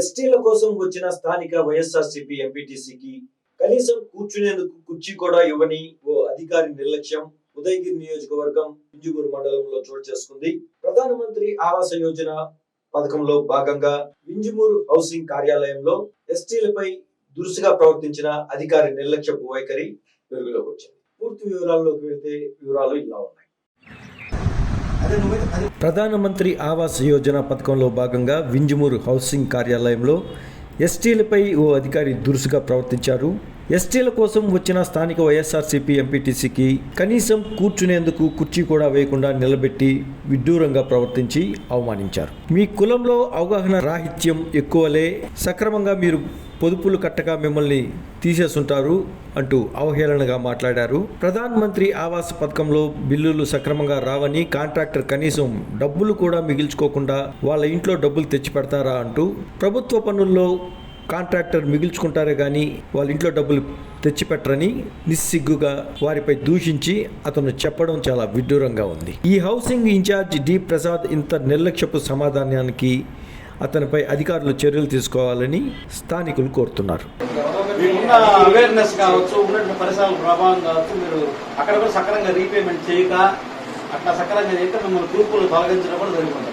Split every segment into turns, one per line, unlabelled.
ఎస్టీల కోసం వచ్చిన స్థానిక వైఎస్ఆర్సీపీ ఎంపీటీసీకి కనీసం కూర్చునేందుకు కుర్చీ కూడా ఇవ్వని ఓ అధికారి నిర్లక్ష్యం ఉదయగిరి నియోజకవర్గం ఇంజుగూరు మండలంలో చోటు చేసుకుంది. ప్రధానమంత్రి ఆవాస యోజన పథకంలో భాగంగా వింజుమూరు హౌసింగ్ కార్యాలయంలో ఎస్టీలపై దురుసుగా ప్రవర్తించిన అధికారి నిర్లక్ష్యపు వైఖరి వెలుగులోకి వచ్చింది. పూర్తి వివరాల్లోకి వెళ్తే వివరాలు ఇలా ఉన్నాయి. ప్రధానమంత్రి ఆవాస్ యోజన పథకంలో భాగంగా వింజమూరు హౌసింగ్ కార్యాలయంలో ఎస్టీలపై ఓ అధికారి దురుసుగా ప్రవర్తించారు. ఎస్టీల కోసం వచ్చిన స్థానిక వైఎస్ఆర్సీపీ ఎంపీటీసీకి కనీసం కూర్చునేందుకు కుర్చీ కూడా వేయకుండా నిలబెట్టి విడ్డూరంగా ప్రవర్తించి అవమానించారు. మీ కులంలో అవగాహన రాహిత్యం ఎక్కువలే సక్రమంగా మీరు పొదుపులు కట్టగా మిమ్మల్ని తీసేస్తుంటారు అంటూ అవహేళనగా మాట్లాడారు. ప్రధాన మంత్రి ఆవాస్ పథకంలో బిల్లులు సక్రమంగా రావని కాంట్రాక్టర్ కనీసం డబ్బులు కూడా మిగిల్చుకోకుండా వాళ్ళ ఇంట్లో డబ్బులు తెచ్చి పెడతారా అంటూ ప్రభుత్వ పనుల్లో కాంట్రాక్టర్ మిగిల్చుకుంటారే కానీ వాళ్ళ ఇంట్లో డబ్బులు తెచ్చిపెట్టరని నిస్సిగ్గుగా వారిపై దూషించి అతను చెప్పడం చాలా విడ్డూరంగా ఉంది. ఈ హౌసింగ్ ఇన్ఛార్జ్ డి. ప్రసాద్ ఇంత నిర్లక్ష్యపు సమాధానానికి అతనిపై అధికారులు చర్యలు తీసుకోవాలని స్థానికులు కోరుతున్నారు.
మీకున్న అవేర్నెస్ కావచ్చు ఉన్నటువంటి పరిసరాల ప్రభావం కావచ్చు మీరు అక్కడ కూడా సక్రమంగా రీపేమెంట్ చేయక అట్లా సక్రమంగా చేయక మిమ్మల్ని గ్రూపులు తొలగించడం కూడా జరుగుతుంది.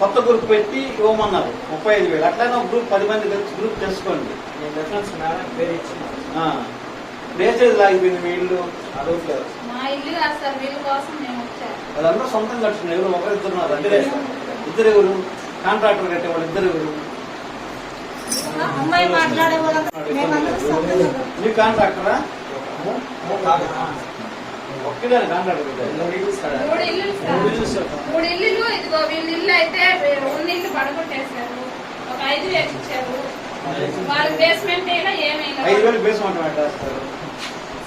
కొత్త గ్రూప్ పెట్టి ఇవ్వమన్నారు ముప్పై ఐదు వేలు. అట్లనే ఒక గ్రూప్ పది మంది గ్రూప్ చేసుకోండి. ఆ. వేస్టేజ్ లాగిపోయింది మీ ఇల్లు అడగట్లేదు
మా ఇల్లు కాదు సార్ వీళ్ళ కోసం మేము వచ్చాము.
వాళ్ళందరూ సొంతం కట్టుకున్నారు ఎవరు? ఒకరు ఇద్దరు ఉన్నారు. అంటే ఇద్దరు ఎవరు? కాంట్రాక్టర్ కట్టే వాళ్ళు ఇద్దరు ఎవరు?
అమ్మాయి మాట్లాడే
మీ కాంట్రాక్టరా? ఒక్కదాని కాంట్రాక్టర్ కట్టారు
మూడు ఇల్లు సార్ మూడు ఇల్లు ఇదిగో వీళ్ళ ఇల్లు అయితే ఉన్న ఇల్లు పడగొట్టేశారు. ఒక ఐదు వేలు ఇచ్చారు. వాళ్ళ బేస్మెంట్ అయినా ఏమైనా
ఐదు వేలు బేస్మెంట్ పెట్టేస్తారు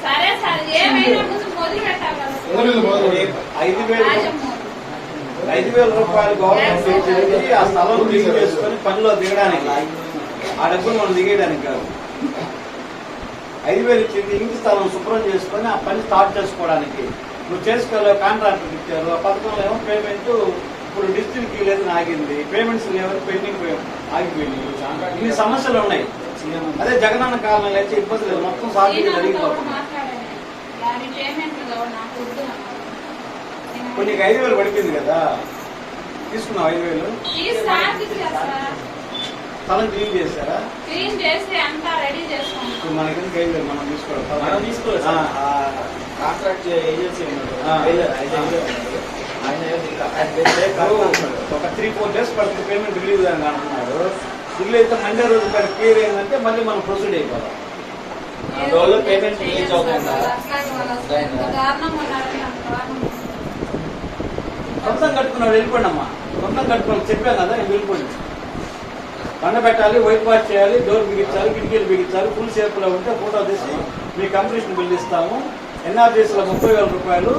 సరే సార్ ఏమైనా ముందు మొదలు పెట్టాలి కదా.
ఐదు వేలు. ఐదు వేల రూపాయలు గవర్నమెంట్ ఇచ్చేది ఆ స్థలం లీజ్ చేసుకొని పనిలో దిగడానికి. ఆ డబ్బులు మనం దిగేయడానికి కాదు. ఐదు వేలు ఇచ్చింది ఇంటి స్థలం శుభ్రం చేసుకొని ఆ పని స్టార్ట్ చేసుకోవడానికి. నువ్వు చేసుకోలేవు కాంట్రాక్టర్ ఇచ్చారు ఆ పథకంలో ఏమో పేమెంట్ ఇప్పుడు డిస్ట్రిక్ట్ లేదు ఆగింది. పేమెంట్స్ లేవని పెండింగ్ ఆగిపోయింది ఇన్ని సమస్యలు ఉన్నాయి. అదే జగనన్న కాలంలో అయితే ఇబ్బంది లేదు. మొత్తం
ఒకటి
జరిగిపోతుంది
నీకు
ఐదు వేలు పడిపోయింది కదా. తీసుకున్నావు ఐదు వేలు. స్థలం క్లీన్ చేశారా?
క్లీన్ చేసి అంతా రెడీ చేసుకున్నాం.
ఇప్పుడు మనకి ఎందుకు ఐదు వేలు? మనం తీసుకోవాలి.
మనం.
ఆ
కాంట్రాక్ట్ ఏజెన్సీ.
ఒక త్రీ ఫోర్ డేస్ పడుతుంది. పేమెంట్ రిలీజ్ అని అంటున్నారు రిలీజ్ అయితే మండే రోజు కానీ క్లియర్ అయిందంటే మళ్ళీ మనం ప్రొసీడ్ అయిపోదాం.
అందువల్ల పేమెంట్ రిలీజ్ అవుతుందా?
సొంతం కట్టుకున్నాడు వెళ్ళిపోండి అమ్మా సొంతం కట్టుకోవాలి చెప్పాను కదా వెళ్ళిపోండి. పండ పెట్టాలి వైట్ వాష్ చేయాలి డోర్ బిగించాలి కిటికీలు బిగించాలి ఫుల్ షేప్ ఉంటే ఫోటో తీసి మీ కంప్లీషన్ బిల్ ఇస్తాము. ఎన్ఆర్జీసీలో ముప్పై వేల రూపాయలు